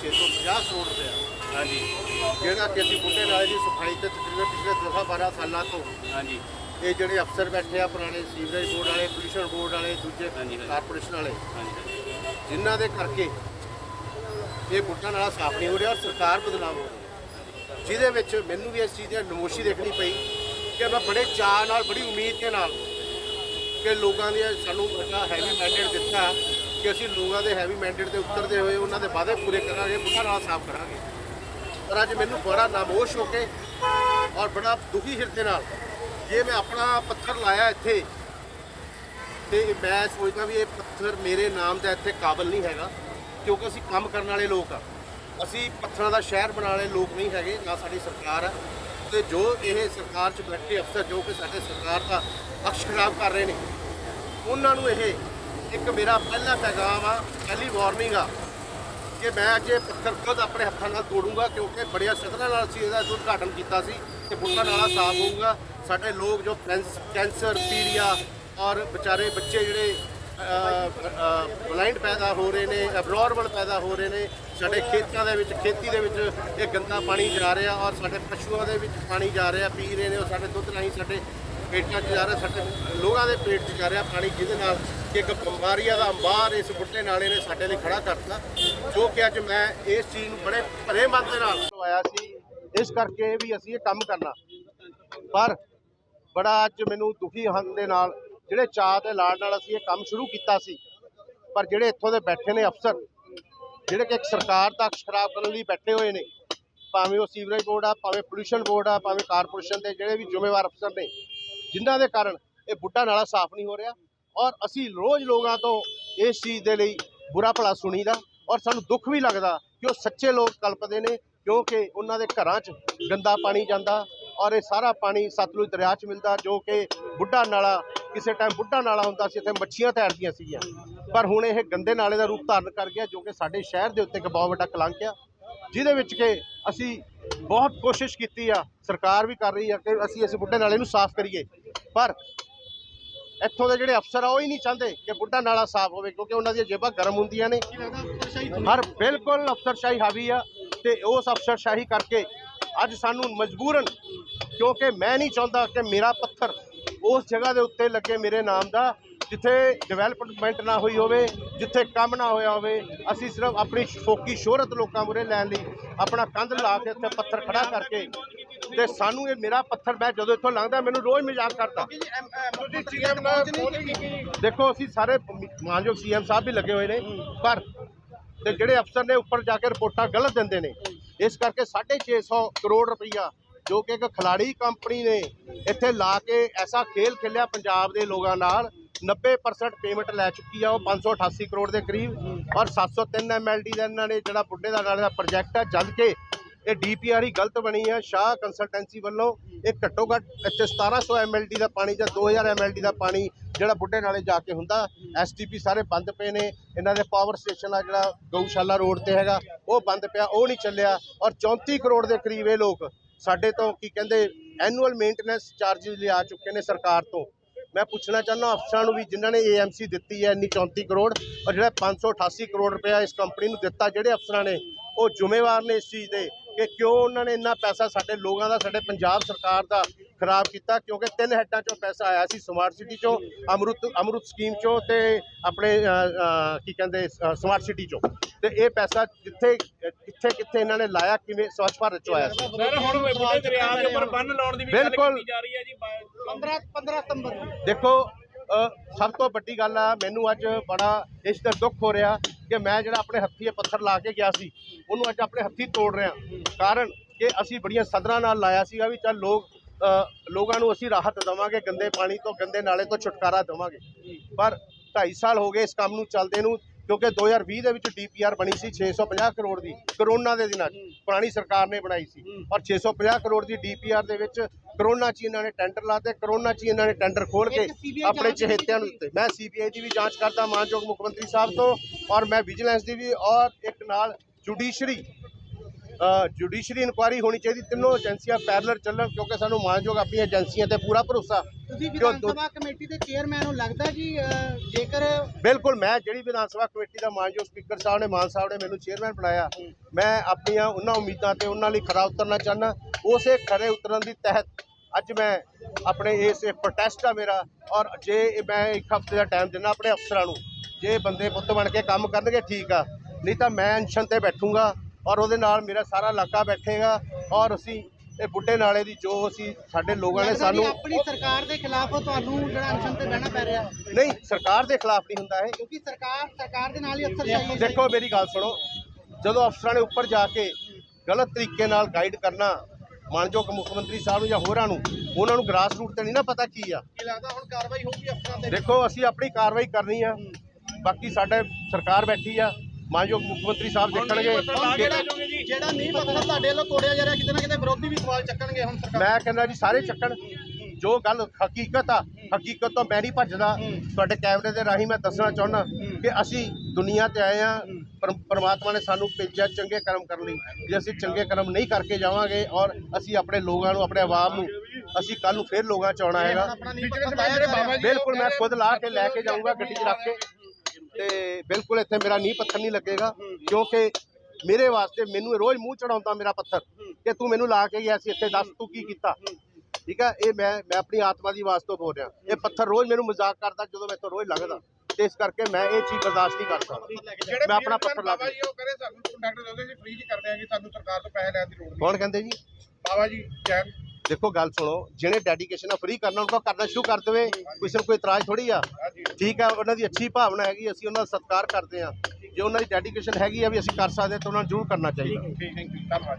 650 ਕਰੋੜ ਰੁਪਇਆ। ਹਾਂਜੀ। ਜਿਹੜਾ ਕਿ ਅਸੀਂ ਬੁੱਢੇ ਨਾਲੇ ਦੀ ਸਫ਼ਾਈ ਤੇ ਤਕਰੀਬਨ ਪਿਛਲੇ 10 12 ਸਾਲਾਂ ਤੋਂ ਹਾਂਜੀ। ਇਹ ਜਿਹੜੇ ਅਫਸਰ ਬੈਠੇ ਆ ਪੁਰਾਣੇ ਸੀਵਰੇਜ ਬੋਰਡ ਵਾਲੇ ਪੋਲਿਊਸ਼ਨ ਬੋਰਡ ਵਾਲੇ ਦੂਜੇ। ਕਾਰਪੋਰੇਸ਼ਨ ਵਾਲੇ ਜਿਨ੍ਹਾਂ ਦੇ ਕਰਕੇ ਇਹ ਬੁੱਢਾ ਨਾਲਾ ਸਾਫ਼ ਨਹੀਂ ਹੋ ਰਿਹਾ ਔਰ ਸਰਕਾਰ ਬਦਨਾਮ ਹੋ ਰਹੀ ਜਿਹਦੇ ਵਿੱਚ ਮੈਨੂੰ ਵੀ ਇਸ ਚੀਜ਼ ਦੀ ਨਮੋਸ਼ੀ ਦੇਖਣੀ ਪਈ ਕਿ ਮੈਂ ਬੜੇ ਚਾਅ ਨਾਲ ਬੜੀ ਉਮੀਦ ਦੇ ਨਾਲ ਕਿ ਲੋਕਾਂ ਦੀ ਸਾਨੂੰ ਅੱਗਾ ਹੈਵੀ ਮੈਂਡੇਟ ਦਿੱਤਾ ਕਿ ਅਸੀਂ ਲੋਕਾਂ ਦੇ ਹੈਵੀ ਮੈਂਡੇਟ ਤੇ ਉਤਰਦੇ ਹੋਏ ਉਹਨਾਂ ਦੇ ਵਾਅਦੇ ਪੂਰੇ ਕਰਾਂਗੇ ਬੁੱਢਾ ਨਾਲ ਸਾਫ਼ ਕਰਾਂਗੇ ਪਰ ਅੱਜ ਮੈਨੂੰ ਬੜਾ ਨਾਮੋਸ਼ ਹੋ ਕੇ ਔਰ ਬੜਾ ਦੁਖੀ ਹਿਰਦੇ ਨਾਲ ਜੇ ਮੈਂ ਆਪਣਾ ਪੱਥਰ ਲਾਇਆ ਇੱਥੇ, ਤੇ ਮੈਂ ਸੋਚਦਾ ਵੀ ਇਹ ਪੱਥਰ ਮੇਰੇ ਨਾਮ ਦਾ ਇੱਥੇ ਕਾਬਲ ਨਹੀਂ ਹੈਗਾ, ਕਿਉਂਕਿ ਅਸੀਂ ਕੰਮ ਕਰਨ ਵਾਲੇ ਲੋਕ ਆ। ਅਸੀਂ ਪੱਥਰਾਂ ਦਾ ਸ਼ਹਿਰ ਬਣਾਉਣ ਵਾਲੇ ਲੋਕ ਨਹੀਂ ਹੈਗੇ, ਨਾ ਸਾਡੀ ਸਰਕਾਰ ਹੈ ਤੇ ਜੋ ਇਹ ਸਰਕਾਰ 'ਚ ਬੈਠੇ ਅਫਸਰ, ਜੋ ਕਿ ਸਾਡੇ ਸਰਕਾਰ ਦਾ ਅਕਸ਼ ਖਰਾਬ ਕਰ ਰਹੇ ਨੇ, ਉਹਨਾਂ ਨੂੰ ਇਹ ਇੱਕ ਮੇਰਾ ਪਹਿਲਾ ਪੈਗਾਮ ਆ, ਪਹਿਲੀ ਵਾਰਨਿੰਗ ਆ ਕਿ ਮੈਂ ਅੱਜ ਇਹ ਪੱਥਰ ਖੁਦ ਆਪਣੇ ਹੱਥਾਂ ਨਾਲ ਤੋੜੂੰਗਾ ਕਿਉਂਕਿ ਬੜੀਆਂ ਸਦਨਾਂ ਨਾਲ ਅਸੀਂ ਇਹਦਾ ਉਦਘਾਟਨ ਕੀਤਾ ਸੀ ਤੇ ਬੁੱਢਾ ਨਾਲਾ ਸਾਫ਼ ਹੋਊਗਾ। ਸਾਡੇ ਲੋਕ ਜੋ ਕੈਂਸ- ਕੈਂਸਰ ਪੀਲੀਆ ਔਰ ਵਿਚਾਰੇ ਬੱਚੇ ਜਿਹੜੇ ਬਲਾਈਂਡ ਪੈਦਾ ਹੋ ਰਹੇ ਨੇ ਅਬਨੋਰਮਲ ਪੈਦਾ ਹੋ ਰਹੇ ਨੇ ਸਾਡੇ ਖੇਤਾਂ ਦੇ ਵਿੱਚ, ਖੇਤੀ ਦੇ ਵਿੱਚ ਇਹ ਗੰਦਾ ਪਾਣੀ ਜਾ ਰਿਹਾ ਔਰ ਸਾਡੇ ਪਸ਼ੂਆਂ ਦੇ ਵਿੱਚ ਪਾਣੀ ਜਾ ਰਿਹਾ, ਪੀ ਰਹੇ ਨੇ ਉਹ ਸਾਡੇ ਦੁੱਧ ਨਹੀਂ ਸਾਡੇ ਪੇਟਾਂ 'ਚ ਜਾ ਰਿਹਾ, ਸਾਡੇ ਲੋਕਾਂ ਦੇ ਪੇਟ 'ਚ ਜਾ ਰਿਹਾ ਪਾਣੀ, ਜਿਹਦੇ ਨਾਲ ਕਿ ਇੱਕ ਬਿਮਾਰੀਆਂ ਦਾ ਅੰਬਾਰ ਇਸ ਬੁੱਟੇ ਨਾਲੇ ਨੇ ਸਾਡੇ ਲਈ ਖੜਾ ਕਰਤਾ, ਜੋ ਕਿ ਅੱਜ ਮੈਂ ਇਸ ਚੀਜ਼ ਨੂੰ ਬੜੇ ਭਰੇ ਮਨ ਦੇ ਨਾਲ ਆਇਆ ਸੀ। ਇਸ ਕਰਕੇ ਵੀ ਅਸੀਂ ਇਹ ਕੰਮ ਕਰਨਾ। ਪਰ ਬੜਾ ਅੱਜ ਮੈਨੂੰ ਦੁਖੀ ਹਨ ਦੇ ਨਾਲ, ਜਿਹੜੇ ਚਾਅ ਤੇ ਲਾੜ ਨਾਲ ਅਸੀਂ ਇਹ ਕੰਮ ਸ਼ੁਰੂ ਕੀਤਾ ਸੀ, ਪਰ ਜਿਹੜੇ ਇੱਥੋਂ ਦੇ ਬੈਠੇ ਨੇ ਅਫਸਰ ਜਿਹੜੇ ਕਿ ਸਰਕਾਰ ਦਾ ਖਰਾਬ ਕਰਨ ਲਈ ਬੈਠੇ ਹੋਏ ਨੇ, ਭਾਵੇਂ ਉਹ ਸੀਵਰੇਜ ਬੋਰਡ ਆ, ਭਾਵੇਂ ਪੋਲਿਊਸ਼ਨ ਬੋਰਡ ਆ, ਭਾਵੇਂ ਕਾਰਪੋਰੇਸ਼ਨ ਦੇ ਜਿਹੜੇ ਵੀ ਜ਼ਿੰਮੇਵਾਰ ਅਫਸਰ ਨੇ, ਜਿਨ੍ਹਾਂ ਦੇ ਕਾਰਨ ਇਹ ਬੁੱਢਾ ਨਾਲਾ ਸਾਫ਼ ਨਹੀਂ ਹੋ ਰਿਹਾ ਔਰ ਅਸੀਂ ਰੋਜ਼ ਲੋਕਾਂ ਤੋਂ ਇਸ ਚੀਜ਼ ਦੇ ਲਈ ਬੁਰਾ ਭਲਾ ਸੁਣੀਦਾ ਔਰ ਸਾਨੂੰ ਦੁੱਖ ਵੀ ਲੱਗਦਾ ਕਿ ਉਹ ਸੱਚੇ ਲੋਕ ਕਲਪਦੇ ਨੇ ਕਿਉਂਕਿ ਉਹਨਾਂ ਦੇ ਘਰਾਂ 'ਚ ਗੰਦਾ ਪਾਣੀ ਜਾਂਦਾ ਔਰ ਇਹ ਸਾਰਾ ਪਾਣੀ ਸਤਲੁਜ ਦਰਿਆ 'ਚ ਮਿਲਦਾ, ਜੋ ਕਿ ਬੁੱਢਾ ਨਾਲਾ, ਕਿਸੇ ਟਾਈਮ ਬੁੱਢਾ ਨਾਲਾ ਹੁੰਦਾ ਸੀ, ਇੱਥੇ ਮੱਛੀਆਂ ਤੈਰਦੀਆਂ ਸੀਗੀਆਂ। ਪਰ ਹੁਣ ਇਹ ਗੰਦੇ ਨਾਲੇ ਦਾ ਰੂਪ ਧਾਰਨ ਕਰ ਗਿਆ, ਜੋ ਕਿ ਸਾਡੇ ਸ਼ਹਿਰ ਦੇ ਉੱਤੇ ਇੱਕ ਬਹੁਤ ਵੱਡਾ ਕਲੰਕ ਆ, ਜਿਹਦੇ ਵਿੱਚ ਕਿ ਅਸੀਂ ਬਹੁਤ ਕੋਸ਼ਿਸ਼ ਕੀਤੀ ਆ, ਸਰਕਾਰ ਵੀ ਕਰ ਰਹੀ ਆ ਕਿ ਅਸੀਂ ਇਸ ਬੁੱਢੇ ਨਾਲੇ ਨੂੰ ਸਾਫ਼ ਕਰੀਏ। ਪਰ ਇੱਥੋਂ ਦੇ ਜਿਹੜੇ ਅਫਸਰ ਆ, ਉਹ ਹੀ ਨਹੀਂ ਚਾਹੁੰਦੇ ਕਿ ਬੁੱਢਾ ਨਾਲਾ ਸਾਫ਼ ਹੋਵੇ, ਕਿਉਂਕਿ ਉਹਨਾਂ ਦੀਆਂ ਜੇਬਾਂ ਗਰਮ ਹੁੰਦੀਆਂ ਨੇ। ਹਰ ਬਿਲਕੁਲ ਅਫਸਰਸ਼ਾਹੀ ਹਾਵੀ ਆ, ਤੇ ਉਸ ਅਫਸਰਸ਼ਾਹੀ ਕਰਕੇ ਅੱਜ ਸਾਨੂੰ ਮਜਬੂਰਨ ਕਿਉਂਕਿ ਮੈਂ ਨਹੀਂ ਚਾਹੁੰਦਾ ਕਿ ਮੇਰਾ ਪੱਥਰ ਉਸ ਜਗ੍ਹਾ ਦੇ ਉੱਤੇ ਲੱਗੇ ਮੇਰੇ ਨਾਮ ਦਾ ਜਿੱਥੇ ਡਿਵੈਲਪਮੈਂਟ ਨਾ ਹੋਈ ਹੋਵੇ ਜਿੱਥੇ ਕੰਮ ਨਾ ਹੋਇਆ ਹੋਵੇ। ਅਸੀਂ ਸਿਰਫ ਆਪਣੀ ਫੋਕੀ ਸ਼ੋਹਰਤ ਲੋਕਾਂ ਮੁਰੇ ਲੈਣ ਲਈ ਆਪਣਾ ਕੰਧ ਲਾ ਕੇ ਇੱਥੇ ਪੱਥਰ ਖੜਾ ਕਰਕੇ ਤੇ ਸਾਨੂੰ ਇਹ ਮੇਰਾ ਪੱਥਰ ਮੈਂ ਜਦੋਂ ਇੱਥੋਂ ਲੰਘਦਾ ਮੈਨੂੰ ਰੋਜ਼ ਮਜ਼ਾਕ ਕਰਦਾ। ਦੇਖੋ ਅਸੀਂ ਸਾਰੇ ਮਾਨਯੋਗ ਸੀਐਮ ਸਾਹਿਬ ਵੀ ਲੱਗੇ ਹੋਏ ਨੇ ਪਰ ਤੇ ਜਿਹੜੇ ਅਫਸਰ ਨੇ ਉੱਪਰ ਜਾ ਕੇ ਰਿਪੋਰਟਾਂ ਗਲਤ ਦਿੰਦੇ ਨੇ ਇਸ ਕਰਕੇ 650 ਕਰੋੜ ਰੁਪਈਆ ਜੋ ਕਿ ਇੱਕ ਖਿਲਾੜੀ ਕੰਪਨੀ ਨੇ ਇੱਥੇ ਲਾ ਕੇ ਐਸਾ ਖੇਲ ਖੇਲਿਆ ਪੰਜਾਬ ਦੇ ਲੋਕਾਂ ਨਾਲ। 90% ਪੇਮੈਂਟ ਲੈ ਚੁੱਕੀ ਆ ਉਹ 588 ਕਰੋੜ ਦੇ ਕਰੀਬ। ਔਰ 703 ਐਮਐਲਡੀ ਦਾ ਇਹਨਾਂ ਨੇ ਜਿਹੜਾ ਬੁੱਢੇ ਦਾ ਨਾਲੇ ਦਾ ਪ੍ਰੋਜੈਕਟ ਹੈ ਜਦ ਕਿ ਇਹ ਡੀਪੀਆਰ ਹੀ ਗਲਤ ਬਣੀ ਹੈ ਸ਼ਾਹ ਕੰਸਲਟੈਂਸੀ ਵੱਲੋਂ ਇਹ ਘੱਟੋ ਘੱਟ ਇੱਥੇ 1700 ਐਮਐਲਡੀ ਦਾ ਪਾਣੀ ਜਾਂ 2000 ਐਮਐਲਡੀ ਦਾ ਪਾਣੀ ਜਿਹੜਾ ਬੁੱਢੇ ਨਾਲੇ ਜਾ ਕੇ ਹੁੰਦਾ। ਐਸਟੀਪੀ ਸਾਰੇ ਬੰਦ ਪਏ ਨੇ। ਇਹਨਾਂ ਦੇ ਪਾਵਰ ਸਟੇਸ਼ਨ ਆ ਜਿਹੜਾ ਗਊਸ਼ਾਲਾ ਰੋਡ ਤੇ ਹੈਗਾ, ਉਹ ਬੰਦ ਪਿਆ, ਉਹ ਨਹੀਂ ਚੱਲਿਆ। ਔਰ 34 ਕਰੋੜ ਦੇ ਕਰੀਬ ਇਹ ਲੋਕ ਸਾਡੇ ਤੋਂ ਕੀ ਕਹਿੰਦੇ ਐਨੂਅਲ ਮੇਨਟੇਨੈਂਸ ਚਾਰजेस ਲਿਆ ਚੁੱਕੇ ਨੇ ਸਰਕਾਰ ਤੋਂ। ਮੈਂ ਪੁੱਛਣਾ ਚਾਹੁੰਦਾ ਅਫਸਰਾਂ ਨੂੰ ਵੀ, ਜਿਨ੍ਹਾਂ ਨੇ ਏਐਮਸੀ ਦਿੱਤੀ ਹੈ ਇੰਨੀ 34 ਕਰੋੜ, ਔਰ ਜਿਹੜਾ 588 ਕਰੋੜ ਰੁਪਇਆ ਇਸ ਕੰਪਨੀ ਨੂੰ ਦਿੱਤਾ, ਜਿਹੜੇ ਅਫਸਰਾਂ ਨੇ, ਉਹ ਜ਼ਿੰਮੇਵਾਰ ਨੇ ਇਸ ਚੀਜ਼ ਦੇ। ਕਿ ਕਿਉਂ ਉਹਨਾਂ ਨੇ ਇੰਨਾ ਪੈਸਾ ਸਾਡੇ ਲੋਕਾਂ ਦਾ ਸਾਡੇ ਪੰਜਾਬ ਸਰਕਾਰ ਦਾ ਖਰਾਬ ਕੀਤਾ? ਕਿਉਂਕਿ ਤਿੰਨ ਹੈਡਾਂ ਚੋਂ ਪੈਸਾ ਆਇਆ ਸੀ ਸਮਾਰਟ ਸਿਟੀ ਚੋਂ ਅਮਰੁਤ ਅਮਰੁਤ ਸਕੀਮ ਚੋਂ ਤੇ ਆਪਣੇ ਕੀ ਕਹਿੰਦੇ ਸਮਾਰਟ ਸਿਟੀ ਚੋਂ। ਤੇ ਇਹ ਪੈਸਾ ਜਿੱਥੇ ਕਿੱਥੇ ਕਿੱਥੇ ਇਹਨਾਂ ਨੇ ਲਾਇਆ ਕਿਵੇਂ ਸਵੱਛ ਭਾਰਤ ਚੋਂ ਆਇਆ ਸੀ? ਸਰ ਹੁਣ ਬੁੱਢੇ ਦਰਿਆ ਦੇ ਉੱਪਰ ਬੰਨ ਲਾਉਣ ਦੀ ਵੀ ਗੱਲ। ਕੀਤੀ ਜਾ ਰਹੀ ਹੈ ਜੀ 15 15 ਸਤੰਬਰ ਦੇਖੋ ਸਭ ਤੋਂ ਵੱਡੀ ਗੱਲ ਆ ਮੈਨੂੰ ਅੱਜ ਬੜਾ ਇਸ ਦਾ ਦੁੱਖ ਹੋ ਰਿਹਾ ਕਿ ਮੈਂ ਜਿਹੜਾ ਆਪਣੇ ਹੱਥੀਂ ਇਹ ਪੱਥਰ ਲਾ ਕੇ ਗਿਆ ਸੀ, ਉਹਨੂੰ ਅੱਜ ਆਪਣੇ ਹੱਥੀਂ ਤੋੜ ਰਿਹਾ। ਕਾਰਨ ਕਿ ਅਸੀਂ ਬੜੀਆਂ ਸਦਰਾਂ ਨਾਲ ਲਾਇਆ ਸੀਗਾ ਵੀ ਚੱਲ ਲੋਕ ਲੋਕਾਂ ਨੂੰ ਅਸੀਂ ਰਾਹਤ ਦੇਵਾਂਗੇ, ਗੰਦੇ ਪਾਣੀ ਤੋਂ, ਗੰਦੇ ਨਾਲੇ ਤੋਂ ਛੁਟਕਾਰਾ ਦੇਵਾਂਗੇ। ਪਰ 2.5 ਸਾਲ ਹੋ ਗਏ ਇਸ ਕੰਮ ਨੂੰ ਚੱਲਦੇ ਨੂੰ ਕਿਉਂਕਿ 2020 ਦੇ ਵਿੱਚ ਡੀਪੀਆਰ ਬਣੀ ਸੀ 650 ਕਰੋੜ ਦੀ ਕਰੋਨਾ ਦੇ ਦਿਨਾਂ 'ਚ। ਪੁਰਾਣੀ ਸਰਕਾਰ ਨੇ ਬਣਾਈ ਸੀ। ਔਰ 650 ਕਰੋੜ ਦੀ ਡੀਪੀਆਰ ਦੇ ਵਿੱਚ ਕਰੋਨਾ 'ਚ ਇਹਨਾਂ ਨੇ ਟੈਂਡਰ ਲਾਤੇ ਕਰੋਨਾ 'ਚ ਇਹਨਾਂ ਨੇ ਟੈਂਡਰ ਖੋਲ ਕੇ ਆਪਣੇ ਚਹੇਤਿਆਂ ਨੂੰ ਦਿੱਤੇ। ਮੈਂ ਸੀਬੀਆਈ ਦੀ ਵੀ ਜਾਂਚ ਕਰਦਾ ਮਾਨਯੋਗ ਮੁੱਖ ਮੰਤਰੀ ਸਾਹਿਬ ਤੋਂ ਔਰ ਮੈਂ ਵਿਜੀਲੈਂਸ ਦੀ ਵੀ ਔਰ ਇੱਕ ਨਾਲ ਜੁਡੀਸ਼ਰੀ ਜੁਡੀਸ਼ਰੀ ਇਨਕੁਆਇਰੀ ਹੋਣੀ ਚਾਹੀਦੀ। ਤਿੰਨੋਂ ਏਜੰਸੀਆਂ ਪੈਰਲਰ ਚੱਲਣ ਕਿਉਂਕਿ ਸਾਨੂੰ ਮਾਨਯੋਗ ਆਪਣੀਆਂ ਏਜੰਸੀਆਂ ਤੇ ਪੂਰਾ ਭਰੋਸਾ ਤੁਸੀਂ ਵਿਧਾਨ ਸਭਾ ਕਮੇਟੀ ਦੇ ਚੇਅਰਮੈਨ ਨੂੰ ਲੱਗਦਾ ਅਹ, ਜੇਕਰ ਬਿਲਕੁਲ ਮੈਂ ਜਿਹੜੀ ਵਿਧਾਨ ਸਭਾ ਕਮੇਟੀ ਦਾ ਮਾਨਯੋਗ ਸਪੀਕਰ ਸਾਹਿਬ ਨੇ ਮਾਨ ਸਾਹਿਬ ਨੇ ਮੈਨੂੰ ਚੇਅਰਮੈਨ ਬਣਾਇਆ ਮੈਂ ਆਪਣੀਆਂ ਉਹਨਾਂ ਉਮੀਦਾਂ ਤੇ ਉਹਨਾਂ ਲਈ ਖਰਾ ਉਤਰਨਾ ਚਾਹੁੰਦਾ ਉਸੇ ਖਰੇ ਉਤਰਨ ਦੀ ਤਹਿਤ ਅੱਜ ਮੈਂ ਆਪਣੇ ਇਸ ਪ੍ਰੋਟੈਸਟ ਆ ਮੇਰਾ ਔਰ ਜੇ ਮੈਂ ਇੱਕ ਹਫ਼ਤੇ ਦਾ ਟਾਈਮ ਦਿੰਦਾ ਆਪਣੇ ਅਫਸਰਾਂ ਨੂੰ ਜੇ ਬੰਦੇ ਪੁੱਤ ਬਣ ਕੇ ਕੰਮ ਕਰਨਗੇ ਠੀਕ ਆ ਨਹੀਂ ਤਾਂ ਮੈਂ ਅਨਸ਼ਨ ਤੇ ਬੈਠੂੰਗਾ ਔਰ ਉਹਦੇ ਨਾਲ ਮੇਰਾ ਸਾਰਾ ਇਲਾਕਾ ਬੈਠੇਗਾ ਔਰ ਅਸੀਂ ਇਹ ਬੁੱਢੇ ਨਾਲੇ ਦੀ ਜੋ ਅਸੀਂ ਸਾਡੇ ਲੋਕਾਂ ਨੇ ਲੱਗਦਾ ਵੀ ਸਾਨੂੰ ਆਪਣੀ ਸਰਕਾਰ ਦੇ ਖਿਲਾਫ ਤੁਹਾਨੂੰ ਜਿਹੜਾ ਅਨਸ਼ਨ ਤੇ ਬਹਿਣਾ ਪੈ ਰਿਹਾ। ਨਹੀਂ ਸਰਕਾਰ ਦੇ ਖਿਲਾਫ ਨਹੀਂ ਹੁੰਦਾ ਇਹ। ਕਿਉਂਕਿ ਸਰਕਾਰ ਸਰਕਾਰ ਦੇ ਨਾਲ ਹੀ ਅਫਸਰ ਚਾਹੀਏ ਦੇਖੋ ਮੇਰੀ ਗੱਲ ਸੁਣੋ। ਜਦੋਂ ਅਫਸਰਾਂ ਨੇ ਉੱਪਰ ਜਾ ਕੇ ਗਲਤ ਤਰੀਕੇ ਨਾਲ ਗਾਈਡ ਕਰਨਾ ਮਾਨਯੋਗ ਮੁੱਖ ਮੰਤਰੀ ਸਾਹਿਬ ਨੂੰ ਜਾਂ ਹੋਰਾਂ ਨੂੰ ਉਹਨਾਂ ਨੂੰ ਗ੍ਰਾਸ ਰੂਟ ਤੇ ਨਹੀਂ ਨਾ ਪਤਾ ਕੀ ਆ। ਕੀ ਲੱਗਦਾ ਹੁਣ ਕਾਰਵਾਈ ਹੋਊਗੀ ਅਫਸਰਾਂ ਤੇ? ਦੇਖੋ ਅਸੀਂ ਆਪਣੀ ਕਾਰਵਾਈ ਕਰਨੀ ਆ। ਬਾਕੀ ਸਾਡੇ ਸਰਕਾਰ ਬੈਠੀ ਆ। ਮਾਨਯੋਗ ਮੁੱਖ ਮੰਤਰੀ ਸਾਹਿਬ ਦੇਖਣਗੇ। ਲਾ ਕੇ ਕਿ- ਲੈ ਜਾਓਗੇ ਜੀ। ਜਿਹੜਾ ਨਹੀਂ ਪਤਾ ਤੁਹਾਡੇ ਵੱਲੋਂ ਤੋੜਿਆ ਜਾ ਰਿਹਾ ਕਿਤੇ ਨਾ ਕਿਤੇ ਵਿਰੋਧੀ ਵੀ ਸਵਾਲ ਚੱਕਣਗੇ ਹੁਣ ਸਰਕਾਰ। ਮੈਂ ਕਹਿੰਦਾ ਜੀ ਸਾਰੇ ਚੱਕਣ। ਜੋ ਗੱਲ ਹਕੀਕਤ ਆ ਹਕੀਕਤ ਤੋਂ ਮੈਂ ਨਹੀਂ ਭੱਜਦਾ। ਤੁਹਾਡੇ ਕੈਮਰੇ ਦੇ ਰਾਹੀਂ ਮੈਂ ਦੱਸਣਾ ਚਾਹੁੰਦਾ ਕਿ ਅਸੀਂ ਦੁਨੀਆ ਤੇ ਆਏ ਆ ਪਰਮਾਤਮਾ ਨੇ ਸਾਨੂੰ ਭੇਜਿਆ ਚੰਗੇ ਕਰਮ ਕਰਨ ਲਈ। ਜੇ ਅਸੀਂ ਚੰਗੇ ਕਰਮ ਨਹੀਂ ਕਰਕੇ ਜਾਵਾਂਗੇ ਔਰ ਅਸੀਂ ਆਪਣੇ ਲੋਕਾਂ ਨੂੰ ਆਪਣੇ ਆਵਾਮ ਨੂੰ ਅਸੀਂ ਕੱਲ ਨੂੰ ਫੇਰ ਲੋਕਾਂ ਚ ਆਉਣਾ ਹੈਗਾ। ਬਿਲਕੁਲ ਮੈਂ ਖੁਦ ਲਾ ਕੇ ਲੈ ਕੇ ਜਾਊਂਗਾ ਗੱਡੀ 'ਚ ਰੱਖ ਕੇ। ਤੇ ਬਿਲਕੁਲ ਇੱਥੇ ਮੇਰਾ ਨੀਂਹ ਪੱਥਰ ਨਹੀਂ ਲੱਗੇਗਾ ਕਿਉਂਕਿ ਮੇਰੇ ਵਾਸਤੇ ਮੈਨੂੰ ਰੋਜ਼ ਮੂੰਹ ਚੜਾਉਂਦਾ ਮੇਰਾ ਪੱਥਰ ਕਿ ਤੂੰ ਮੈਨੂੰ ਲਾ ਕੇ ਗਿਆ ਸੀ ਇੱਥੇ ਦੱਸ ਤੂੰ ਕੀ ਕੀਤਾ? ਠੀਕ ਹੈ ਇਹ ਮੈਂ ਮੈਂ ਆਪਣੀ ਆਤਮਾ ਦੀ ਆਵਾਜ਼ ਤੋਂ ਬੋਲ ਰਿਹਾ। ਇਹ ਪੱਥਰ ਰੋਜ਼ ਮੈਨੂੰ ਮਜ਼ਾਕ ਕਰਦਾ ਜਦੋਂ ਮੈਂ ਤੋਂ ਰੋਜ਼ ਲੱਗਦਾ ਤੇ ਇਸ ਕਰਕੇ ਮੈਂ ਇਹ ਚੀਜ਼ ਬਰਦਾਸ਼ਤ ਨਹੀਂ ਕਰ ਸਕਦਾ। ਮੈਂ ਆਪਣਾ ਪੱਥਰ ਲਾ ਬਾਬਾ ਜੀ ਉਹ ਕਰੇ ਸਾਨੂੰ ਕੰਡਕਟਰ ਦੋਗੇ ਜੀ ਫ੍ਰੀ ਚ ਕਰ ਦਿਆਂਗੇ ਸਾਨੂੰ ਸਰਕਾਰ ਤੋਂ ਪੈਸੇ ਲੈਣ ਦੀ ਲੋੜ ਨਹੀਂ। ਕੌਣ ਕਹਿੰਦੇ ਜੀ? ਬਾਬਾ ਜੀ ਜੈਨ ਦੇਖੋ ਗੱਲ ਸੁਣੋ ਜਿਹਨੇ ਡੈਡੀਕੇਸ਼ਨ ਆ ਫ੍ਰੀ ਕਰਨਾ, ਉਹਨਾਂ ਕਰਨਾ ਸ਼ੁਰੂ ਕਰ ਦੇਵੇ। ਕਿਸੇ ਨੂੰ ਕੋਈ ਇਤਰਾਜ਼ ਥੋੜੀ ਆ। ਠੀਕ ਆ, ਉਹਨਾਂ ਦੀ ਅੱਛੀ ਭਾਵਨਾ ਹੈਗੀ, ਅਸੀਂ ਉਹਨਾਂ ਦਾ ਸਤਿਕਾਰ ਕਰਦੇ ਆ ਜੇ ਉਹਨਾਂ ਦੀ ਡੈਡੀਕੇਸ਼ਨ ਹੈਗੀ ਆ ਵੀ ਅਸੀਂ ਕਰ ਸਕਦੇ ਤਾਂ ਉਹਨਾਂ ਨੂੰ ਜ਼ਰੂਰ ਕਰਨਾ ਚਾਹੀਦਾ। ਠੀਕ ਹੈ ਧੰਨਵਾਦ